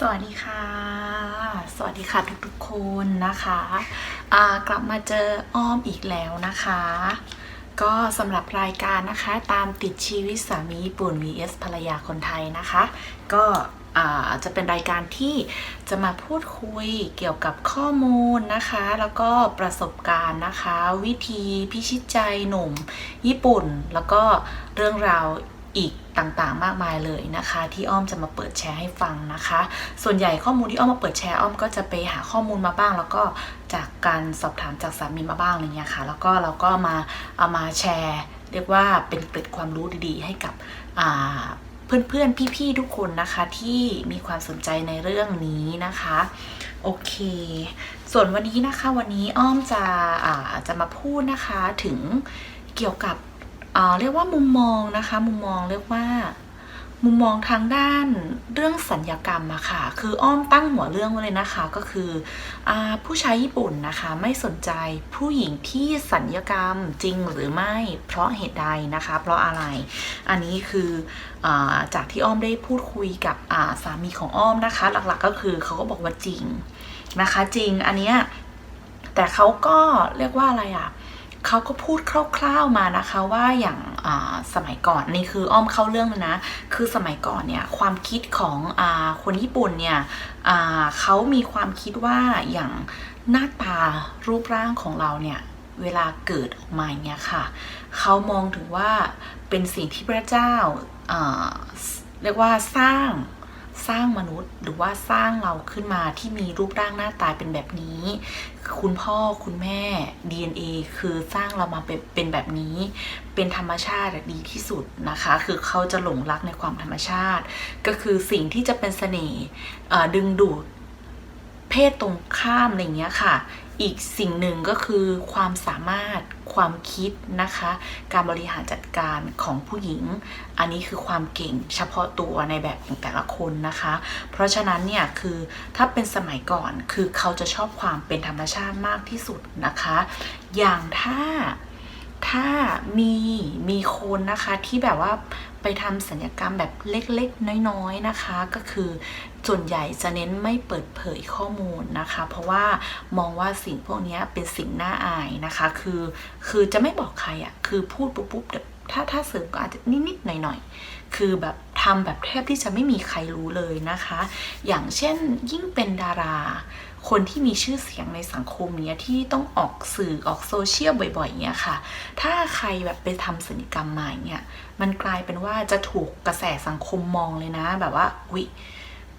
สวัสดีค่ะ สวัสดีค่ะทุกๆคนนะคะกลับมาเจออ้อมอีกแล้วนะคะ ก็สำหรับรายการนะคะตามติดชีวิตสามีญี่ปุ่น vs ภรรยาคนไทยนะคะ ก็จะเป็นรายการที่จะมาพูดคุยเกี่ยวกับข้อมูลนะคะ แล้วก็ประสบการณ์นะคะ วิธีพิชิตใจหนุ่มญี่ปุ่น แล้วก็เรื่องราวอีก ต่างๆ มากมายเลยนะคะ ที่อ้อมจะมาเปิดแชร์ให้ฟังนะคะ ส่วนใหญ่ข้อมูลที่อ้อมมาเปิดแชร์อ้อมก็จะไปหาข้อมูลมาบ้าง แล้วก็จากการสอบถามจากสามีมาบ้างอะไรเงี้ยค่ะ แล้วก็เราก็มาเอามาแชร์ เรียกว่าเป็นเกร็ดความรู้ดีๆ ให้กับเพื่อนๆ พี่ๆ ทุกคนนะคะที่มีความสนใจในเรื่องนี้นะคะ โอเค ส่วนวันนี้นะคะวันนี้อ้อมจะอ่าจะมาพูดนะคะถึงเกี่ยวกับ เรียกว่ามุมมองนะคะ มุมมองเรียกว่า มุมมองทางด้านเรื่องสัญญกรรมอะค่ะ คืออ้อมตั้งหัวเรื่องไว้เลยนะคะ ก็คืออผู้ชายญี่ปุ่นนะคะ ไม่สนใจผู้หญิงที่สัญญกรรมจริงหรือไม่ เพราะเหตุใดนะคะ เพราะอะไร อันนี้คืออจากที่อ้อมได้พูดคุยกับาสามีของอ้อมนะคะ หลักๆก็คือเขาก็บอกว่าจริงนะคะ จริงอันเนี้ยแต่เขาก็เรียกว่าอะไรอะ เขาก็พูดคร่าวๆมานะคะว่าอย่างสมัยก่อนนี่คืออ้อมเข้าเรื่องเลยนะ คือสมัยก่อนเนี่ยความคิดของอคนญี่ปุ่นเนี่ยเขามีความคิดว่าอย่างหน้าตารูปร่างของเราเนี่ยเวลาเกิดออกมาเนี่ยค่ะ เขามองถึงว่าเป็นสิ่งที่พระเจ้าเรียกว่าสร้าง สร้างมนุษย์ หรือว่าสร้างเราขึ้นมาที่มีรูปร่างหน้าตาเป็นแบบนี้ คุณพ่อคุณแม่ DNA คือสร้างเรามาเป็นแบบนี้ เป็นธรรมชาติดีที่สุดนะคะ คือเขาจะหลงรักในความธรรมชาติ ก็คือสิ่งที่จะเป็นเสน่ห์ดึงดูดเพศตรงข้ามอะไรเงี้ยค่ะ อีกสิ่งหนึ่งก็คือความสามารถความคิดนะคะ การบริหารจัดการของผู้หญิง อันนี้คือความเก่งเฉพาะตัวในแบบของแต่ละคนนะคะ เพราะฉะนั้นเนี่ยคือถ้าเป็นสมัยก่อนคือเขาจะชอบความเป็นธรรมชาติมากที่สุดนะคะ อย่างถ้า ถ้ามีมีคนนะคะที่แบบว่าไปทำสัญญกรรมแบบเล็กๆ น้อยๆนะคะ ก็คือส่วนใหญ่จะเน้นไม่เปิดเผยข้อมูลนะคะ เพราะว่ามองว่าสิ่งพวกนี้เป็นสิ่งน่าอายนะคะ คือคือจะไม่บอกใครอะ่ะคือพูดปุ๊บปุ๊บเดี๋ยว ถ้าถ้าเสริมก็อาจจะนิดๆหน่อยๆ คือแบบทำแบบแทบที่จะไม่มีใครรู้เลยนะคะ อย่างเช่นยิ่งเป็นดารา คนที่มีชื่อเสียงในสังคมเนี้ยที่ต้องออกสื่อออกโซเชียลบ่อยๆเนี้ยค่ะ ถ้าใครแบบไปทำศัลยกรรมมาเนี้ยมันกลายเป็นว่าจะถูกกระแสสังคมมองเลยนะ แบบว่าอุ๊ย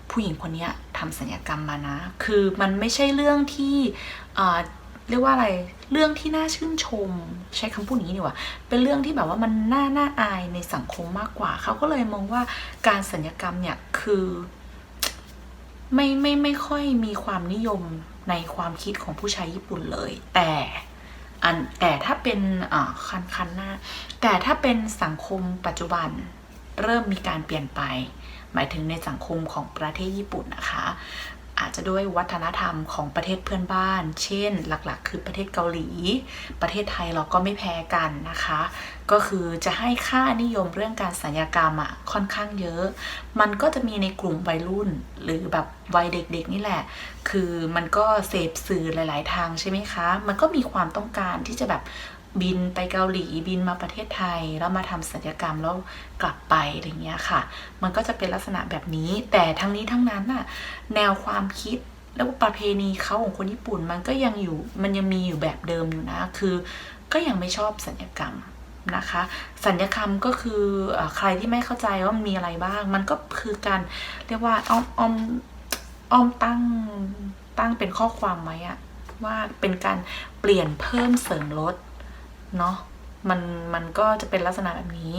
ผู้หญิงคนเนี้ยทำศัลยกรรมมานะ คือมันไม่ใช่เรื่องที่ เรียกว่าอะไรเรื่องที่น่าชื่นชม ใช้คำพูดนี้ดีกว่า เป็นเรื่องที่แบบว่ามันน่าน่าอายในสังคมมากกว่า เขาก็เลยมองว่าการสัญญกรรมเนี่ยคือไม่ไม่ไม่ค่อยมีความนิยมในความคิดของผู้ชายญี่ปุ่นเลย แต่อันแต่ถ้าเป็นอ่าคันคันหน้าแต่ถ้าเป็นสังคมปัจจุบันเริ่มมีการเปลี่ยนไป หมายถึงในสังคมของประเทศญี่ปุ่นนะคะ อาจจะด้วยวัฒนธรรมของประเทศเพื่อนบ้าน เช่น หลักๆ คือประเทศเกาหลี ประเทศไทยเราก็ไม่แพ้กันนะคะ ก็คือจะให้ค่านิยมเรื่องการสัญญกรรมอะค่อนข้างเยอะ มันก็จะมีในกลุ่มวัยรุ่นหรือแบบวัยเด็กๆนี่แหละ คือมันก็เสพสื่อหลาย ๆ ทางใช่ไหมคะ มันก็มีความต้องการที่จะแบบ บินไปเกาหลีบินมาประเทศไทย แล้วมาทำศัลยกรรมแล้วกลับไปอะไรเงี้ยค่ะ มันก็จะเป็นลักษณะแบบนี้ แต่ทั้งนี้ทั้งนั้นน่ะแนวความคิดแล้วประเพณีเขาของคนญี่ปุ่นมันก็ยังอยู่มันยังมีอยู่แบบเดิมอยู่นะ คือก็ยังไม่ชอบสัญญกรรมนะคะสัญญกรรมก็คือเออใครที่ไม่เข้าใจว่ามันมีอะไรบ้าง มันก็คือการเรียกว่าอ้อมอ้อมอ้อมตั้งตั้งเป็นข้อความไว้อะว่าเป็นการเปลี่ยนเพิ่มเสริมลด เนาะมันมันก็จะเป็นลักษณะแบบนี้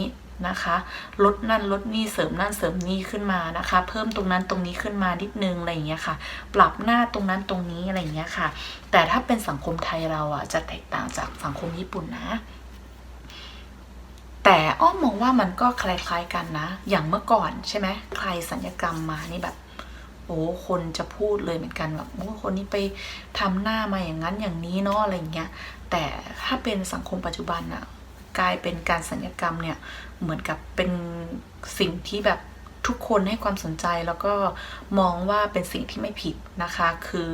นะคะลดนั่นลดนี่เสริมนั่นเสริมนี่ขึ้นมานะคะ เพิ่มตรงนั้นตรงนี้ขึ้นมานิดนึงอะไรอย่างเงี้ยค่ะ ปรับหน้าตรงนั้นตรงนี้อะไรอย่างเงี้ยค่ะ แต่ถ้าเป็นสังคมไทยเราอะจะแตกต่างจากสังคมญี่ปุ่นนะ แต่อ้อมมองว่ามันก็คล้ายๆกันนะ อย่างเมื่อก่อนใช่ไหมใครสัญญกรรมมานี่แบบโอ้คนจะพูดเลยเหมือนกันแบบโอ้คนนี้ไปทำหน้ามาอย่างนั้นอย่างนี้เนาะอะไรอย่างเงี้ย แต่ถ้าเป็นสังคมปัจจุบันอะกลายเป็นการสัญญกรรมเนี่ยเหมือนกับเป็นสิ่งที่แบบทุกคนให้ความสนใจแล้วก็มองว่าเป็นสิ่งที่ไม่ผิดนะคะ คือ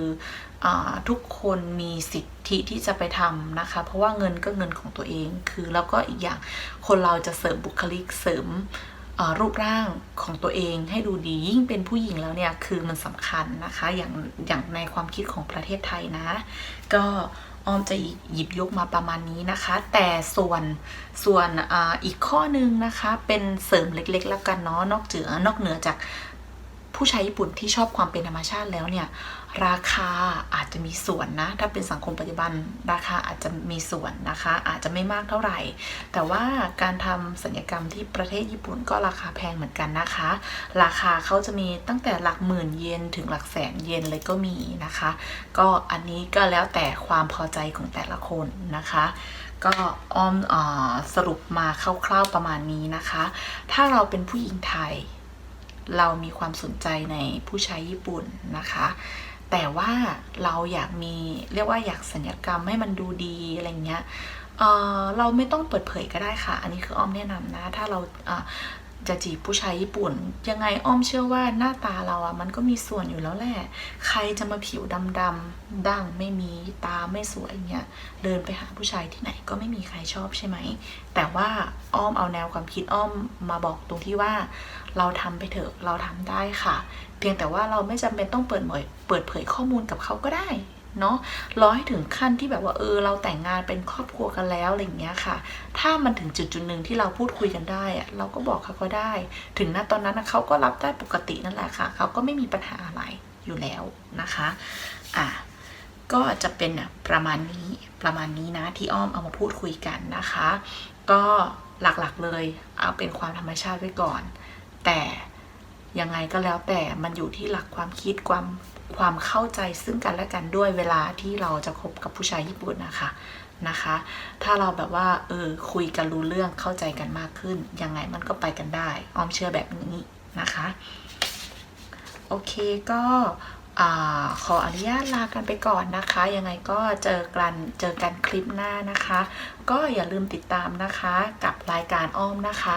อทุกคนมีสิทธิที่จะไปทำนะคะ เพราะว่าเงินก็เงินของตัวเอง คือแล้วก็อีกอย่างคนเราจะเสริมบุคลิกเสริมรูปร่างของตัวเองให้ดูดียิ่งเป็นผู้หญิงแล้วเนี่ย คือมันสำคัญนะคะ อย่างอย่างในความคิดของประเทศไทยนะ ก็ ออมจะหยิบยกมาประมาณนี้นะคะ แต่ส่วนส่วนออีกข้อหนึงนะคะ เป็นเสริมเล็กๆ แล้วกันเนาะนอกเหนือนอกเหนือจาก ผู้ชายญี่ปุ่นที่ชอบความเป็นธรรมชาติแล้วเนี่ยราคาอาจจะมีส่วนนะ ถ้าเป็นสังคมปัจจุบันราคาอาจจะมีส่วนนะคะ อาจจะไม่มากเท่าไหร่ แต่ว่าการทำสัญญกรรมที่ประเทศญี่ปุ่นก็ราคาแพงเหมือนกันนะคะ ราคาเขาจะมีตั้งแต่หลักหมื่นเยนถึงหลักแสนเยนเลยก็มีนะคะ ก็อันนี้ก็แล้วแต่ความพอใจของแต่ละคนนะคะ ก็อ้อมอสรุปมาคร่าวๆประมาณนี้นะคะ ถ้าเราเป็นผู้หญิงไทย เรามีความสนใจในผู้ใช้ญี่ปุ่นนะคะ แต่ว่าเราอยากมีเรียกว่าอยากสัญญกรรมให้มันดูดีอะไรเงี้ยเเราไม่ต้องเปิดเผยก็ได้ค่ะ อันนี้คืออ้อมแนะนำนะ ถ้าเรา จะจีบผู้ชายญี่ปุ่น ยังไงอ้อมเชื่อว่าหน้าตาเราอะมันก็มีส่วนอยู่แล้วแหละ ใครจะมาผิวดำๆดั้งไม่มีตาไม่สวยเงี้ยเดินไปหาผู้ชายที่ไหนก็ไม่มีใครชอบใช่ไหม แต่ว่าอ้อมเอาแนวความคิดอ้อมมาบอกตรงที่ว่า เราทำไปเถอะเราทำได้ค่ะ เพียงแต่ว่าเราไม่จำเป็นต้องเปิดเผยเปิดเผยข้อมูลกับเขาก็ได้ เนาะรอให้ถึงขั้นที่แบบว่าเออเราแต่งงานเป็นครอบครัวกันแล้วอะไรอย่างเงี้ยค่ะ ถ้ามันถึงจุดจุดหนึ่งที่เราพูดคุยกันได้อะเราก็บอกเขาก็ได้ ถึงณตอนนั้นเขาก็รับได้ปกตินั่นแหละค่ะเขาก็ไม่มีปัญหาอะไรอยู่แล้วนะคะอะก็จะเป็นประมาณนี้ประมาณนี้นะที่อ้อมเอามาพูดคุยกันนะคะ ก็หลักๆเลยเอาเป็นความธรรมชาติไว้ก่อน แต่ยังไงก็แล้วแต่มันอยู่ที่หลักความคิดความ ความเข้าใจซึ่งกันและกันด้วยเวลาที่เราจะคบกับผู้ชายญี่ปุ่นนะคะนะคะ ถ้าเราแบบว่าเออคุยกันรู้เรื่องเข้าใจกันมากขึ้น ยังไงมันก็ไปกันได้อ้อมเชื่อแบบนี้นะคะ โอเคก็ ขออนุญาตลากันไปก่อนนะคะ ยังไงก็เจอกันเจอกันคลิปหน้านะคะ ก็อย่าลืมติดตามนะคะกับรายการอ้อมนะคะ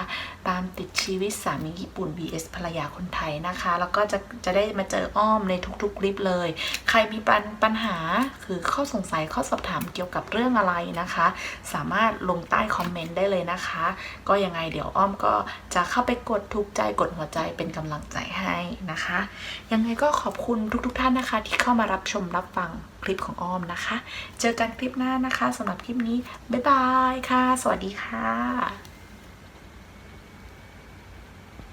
ตามติดชีวิตสามีญี่ปุ่น vs ภรรยาคนไทยนะคะ แล้วก็จะจะได้มาเจออ้อมในทุกๆคลิปเลย ใครมีปัญปัญหาคือข้อสงสัยข้อสอบถามเกี่ยวกับเรื่องอะไรนะคะ สามารถลงใต้คอมเมนต์ได้เลยนะคะ ก็ยังไงเดี๋ยวอ้อมก็จะเข้าไปกดถูกใจกดหัวใจเป็นกำลังใจให้นะคะ ยังไงก็ขอบคุณทุกทุกท่านนะคะ ที่เข้ามารับชมรับฟังคลิปของอ้อมนะคะ เจอกันคลิปหน้านะคะสำหรับคลิปนี้ บ๊ายบายค่ะ สวัสดีค่ะ